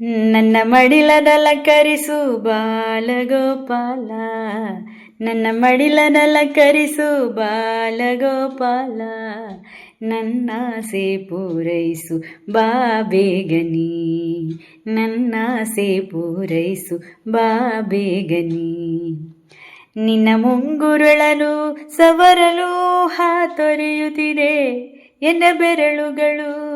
ನನ್ನ ಮಡಿಲದಲಕರಿಸು ಬಾಲಗೋಪಾಲ. ನನ್ನ ಮಡಿಲದಲಕರಿಸು ಬಾಲಗೋಪಾಲ. ನನ್ನಾಸೆ ಪೂರೈಸು ಬಾ ಬೇಗನಿ. ನನ್ನಾಸೆ ಪೂರೈಸು ಬಾ ಬೇಗನಿ. ನಿನ್ನ ಮುಂಗುರುಳಲು ಸವರಲು ಹಾತೊರೆಯುತ್ತಿದೆ. ಎನ್ನ ಬೆರಳುಗಳು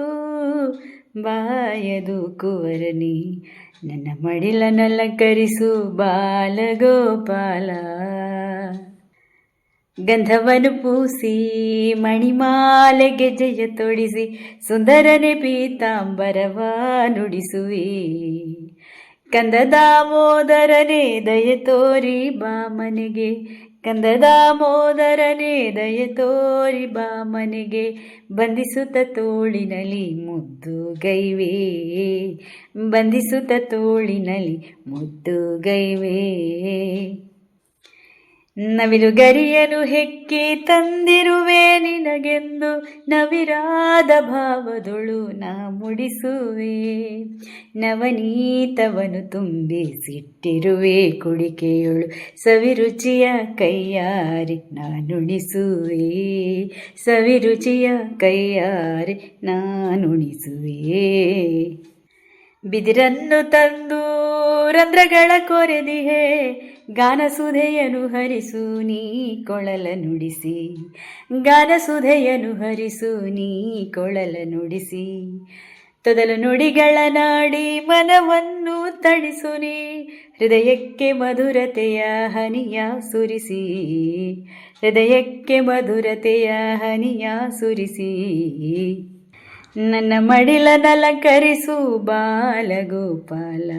ಬಾಯದು ಕುವರನಿ ನನ್ನ ಮಡಿಲನಲಂಕರಿಸು ಬಾಲಗೋಪಾಲ. ಗಂಧವನ್ನು ಪೂಸಿ ಮಣಿಮಾಲೆಗೆ ಜಯ ತೊಡಿಸಿ ಸುಂದರನೆ ಪೀತಾಂಬರವ ನುಡಿಸುವೆ. ಕಂದ ದಾಮೋದರನೇ ದಯ ತೋರಿ ಬಾ ಮನೆಗೆ ಕಂದ ದಾಮೋದರನೇ ದಯ ತೋರಿ ಬಾ ಮನೆಗೆ ಬಂಧಿಸುತ್ತ ತೋಳಿನಲ್ಲಿ ಮುದ್ದು ಗೈವೇ. ಬಂಧಿಸುತ್ತ ತೋಳಿನಲ್ಲಿ ಮುದ್ದು ಗೈವೇ. ನವಿಲು ಗರಿಯನು ಹೆಕ್ಕಿ ತಂದಿರುವೆ ನಿನಗೆಂದು ನವಿರಾದ ಭಾವದೊಳು ನಾ ಮುಡಿಸುವೆ. ನವನೀತವನು ತುಂಬಿಸಿಟ್ಟಿರುವೆ ಕುಡಿಕೆಯೊಳು ಸವಿರುಚಿಯ ಕೈಯಾರಿ ನಾನುಣಿಸುವೆ ಸವಿರುಚಿಯ ಕೈಯಾರಿ ನಾನುಣಿಸುವೆ ಬಿದಿರನ್ನು ತಂದು ರಂಧ್ರಗಳ ಕೊರೆದಿಹೆ ಗಾನಸುಧೆಯನು ಹರಿಸು ನೀ ಕೊಳಲ ನುಡಿಸಿ. ಗಾನಸುಧೆಯನು ಹರಿಸು ನೀ ಕೊಳಲ ನುಡಿಸಿ. ತೊದಲು ನುಡಿಗಳ ನಾಡಿ ಮನವನ್ನು ತಣಿಸು ನೀ, ಹೃದಯಕ್ಕೆ ಮಧುರತೆಯ ಹನಿಯ ಸುರಿಸಿ. ಹೃದಯಕ್ಕೆ ಮಧುರತೆಯ ಹನಿಯ ಸುರಿಸಿ. ನನ್ನ ಮಡಿಲನಲಂಕರಿಸು ಬಾಲಗೋಪಾಲ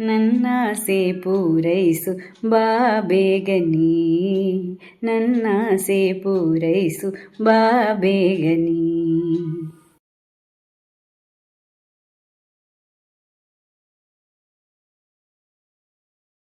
ನನ್ನಾಸೆ ಪೂರೈಸು ಬಾ ಬೇಗನಿ ನನ್ನಾಸೆ ಪೂರೈಸು ಬಾ ಬೇಗನಿ